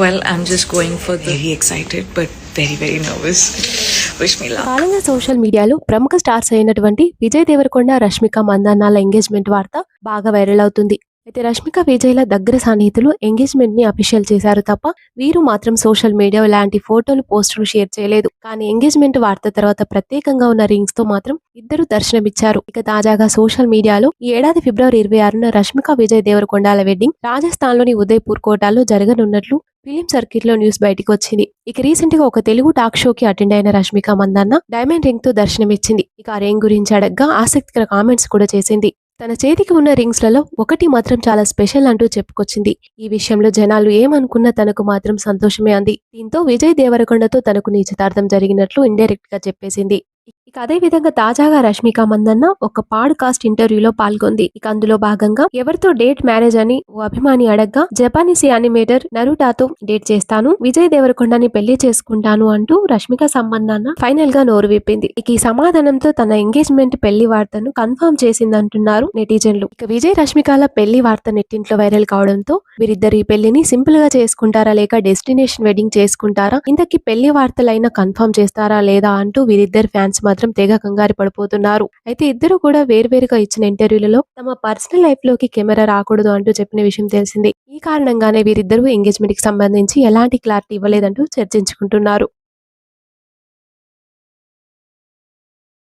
Well I'm just going for very excited but very very nervous కాలంగా social మీడియాలో ప్రముఖ stars అయినటువంటి విజయ్ దేవరకొండ రష్మిక మందానాల ఎంగేజ్మెంట్ వార్త బాగా వైరల్ అవుతుంది. అయితే రష్మిక విజయ్ల దగ్గర సన్నిహితులు ఎంగేజ్మెంట్ని అఫీషియల్ చేశారు తప్ప వీరు మాత్రం సోషల్ మీడియా లాంటి ఫోటోలు పోస్టులు షేర్ చేయలేదు. కానీ ఎంగేజ్మెంట్ వార్త తర్వాత ప్రత్యేకంగా ఉన్న రింగ్స్తో మాత్రం ఇద్దరు దర్శనమిచ్చారు. ఇక తాజాగా సోషల్ మీడియాలో ఈ ఏడాది ఫిబ్రవరి ఇరవై ఆరున రష్మిక విజయ్ దేవరకొండాల వెడ్డింగ్ రాజస్థాన్లోని ఉదయ్పూర్ కోటాలో జరగనున్నట్లు ఫిలిం సర్కిట్లో న్యూస్ బయటకు వచ్చింది ఇక రీసెంట్గా ఒక తెలుగు టాక్ షోకి అటెండ్ అయిన రష్మిక మందన్న డైమండ్ రింగ్తో దర్శనమిచ్చింది. ఇక ఆ రింగ్ గురించి అడగ్గా ఆసక్తికర కామెంట్స్ కూడా చేసింది. తన చేతికి ఉన్న రింగ్స్లలో ఒకటి మాత్రం చాలా స్పెషల్ అంటూ చెప్పుకొచ్చింది. ఈ విషయంలో జనాలు ఏమనుకున్నా తనకు మాత్రం సంతోషమే అంది. దీంతో విజయ్ దేవరకొండతో తనకు నిశ్చితార్థం జరిగినట్లు ఇండైరెక్ట్గా చెప్పేసింది. ఇక అదే విధంగా తాజాగా రష్మిక మందన్న ఒక పాడ్కాస్ట్ ఇంటర్వ్యూలో పాల్గొంది. ఇక అందులో భాగంగా ఎవరితో డేట్ మ్యారేజ్ అని ఓ అభిమాని అడగ్గా జపానీస్ యానిమేటర్ నరుటాతో డేట్ చేస్తాను విజయ్ దేవరకొండని పెళ్ళి చేసుకుంటాను అంటూ రష్మిక సంబంధాన్న ఫైనల్గా నోరు విప్పింది. ఇక ఈ సమాధానంతో తన ఎంగేజ్మెంట్ పెళ్ళి వార్తను కన్ఫర్మ్ చేసిందంటున్నారు నెటిజన్లు. ఇక విజయ్ రష్మికల పెళ్ళి వార్త నెట్టింట్లో వైరల్ కావడంతో వీరిద్దరు ఈ పెళ్ళిని సింపుల్గా చేసుకుంటారా లేక డెస్టినేషన్ వెడ్డింగ్ చేసుకుంటారా ఇంతకీ పెళ్ళి వార్తలైనా కన్ఫర్మ్ చేస్తారా లేదా అంటూ వీరిద్దరు ఫ్యాన్స్ మాత్రం తెగ కంగారు పడిపోతున్నారు. అయితే ఇద్దరు కూడా వేర్వేరుగా ఇచ్చిన ఇంటర్వ్యూలలో తమ పర్సనల్ లైఫ్లోకి కెమెరా రాకూడదు అంటూ చెప్పిన విషయం తెలిసింది. ఈ కారణంగానే వీరిద్దరూ ఎంగేజ్మెంట్కి సంబంధించి ఎలాంటి క్లారిటీ ఇవ్వలేదంటూ చర్చించుకుంటున్నారు.